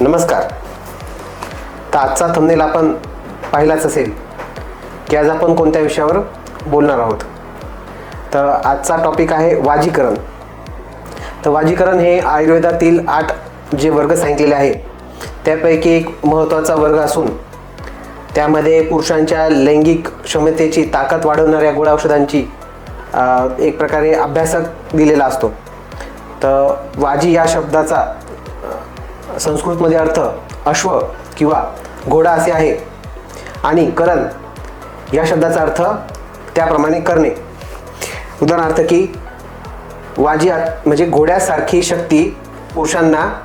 नमस्कार. तर आजचा थंबनेल आपण पाहिलाच असेल की आज आपण कोणत्या विषयावर बोलणार आहोत. तर आजचा टॉपिक आहे वाजीकरण. तर वाजीकरण हे आयुर्वेदातील आठ जे वर्ग सांगितलेले आहे त्यापैकी एक महत्त्वाचा वर्ग असून त्यामध्ये पुरुषांच्या लैंगिक क्षमतेची ताकद वाढवणाऱ्या गोळ्या औषधांची एक प्रकारे अभ्यासक दिलेला असतो. तर वाजी या शब्दाचा संस्कृतमध्ये अर्थ अश्व किंवा घोडा असे आहे. आणि करण या शब्दाचा अर्थ त्याप्रमाणे करणे. उदाहरणार्थ की वाजी आत- म्हणजे घोड्यासारखी शक्ती पुरुषांना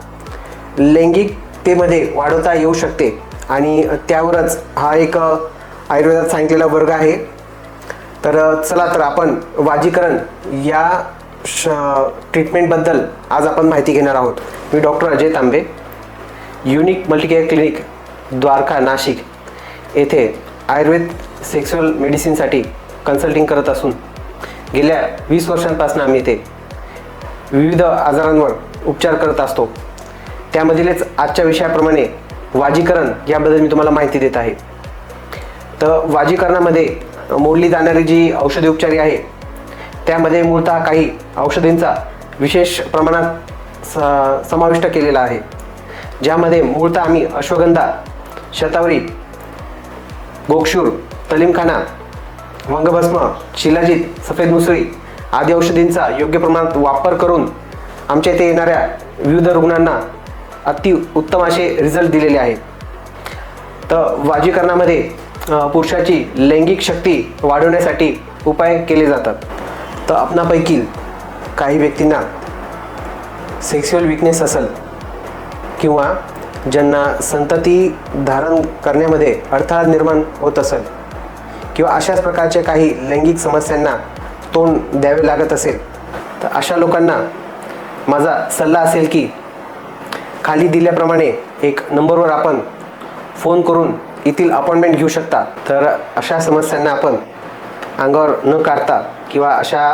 लैंगिकतेमध्ये वाढवता येऊ शकते. आणि त्यावरच हा एक आयुर्वेदात सांगितलेला वर्ग आहे. तर चला तर आपण वाजीकरण या श ट्रीटमेंटबद्दल आज आपण माहिती घेणार आहोत. मी doctor Ajay Tambe. Unique multicare clinic Dwarka Nashik येथे आयुर्वेद सेक्स्युअल मेडिसिनसाठी कन्सल्टिंग करत असून गेल्या वीस वर्षांपासून आम्ही येथे विविध आजारांवर उपचार करत असतो. त्यामधीलच आजच्या विषयाप्रमाणे वाजीकरण याबद्दल मी तुम्हाला माहिती देत आहे. तर वाजीकरणामध्ये मोडली जाणारी जी औषधी उपचारी आहे त्यामध्ये मूळतः काही औषधींचा विशेष प्रमाणात स समाविष्ट केलेला आहे. ज्यामध्ये मूळतः आम्ही अश्वगंधा शतावरी गोक्षूर तलीमखाना वंगभस्म शिलाजीत सफेद मुसळी आदी औषधींचा योग्य प्रमाणात वापर करून आमच्या इथे येणाऱ्या विविध रुग्णांना अति उत्तम असे रिझल्ट दिलेले आहेत. तर वाजीकरणामध्ये पुरुषाची लैंगिक शक्ती वाढवण्यासाठी उपाय केले जातात. तर आपणापैकी काही व्यक्तींना सेक्स्युअल विकनेस असेल किंवा ज्यांना संतती धारण करण्यामध्ये अडथळा निर्माण होत असेल किंवा अशाच प्रकारच्या काही लैंगिक समस्यांना तोंड द्यावे लागत असेल तर अशा लोकांना माझा सल्ला असेल की खाली दिल्याप्रमाणे एक नंबरवर आपण फोन करून येथील अपॉइंटमेंट घेऊ शकता. तर अशा समस्यांना आपण अंगावर न काढता किंवा अशा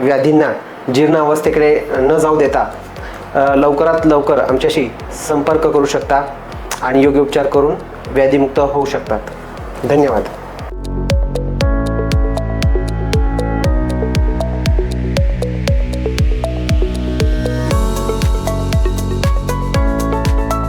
व्याधींना जीर्णावस्थेकडे न जाऊ देता लवकरात लवकर आमच्याशी संपर्क करू शकता आणि योग्य उपचार करून व्याधीमुक्त होऊ शकतात. धन्यवाद.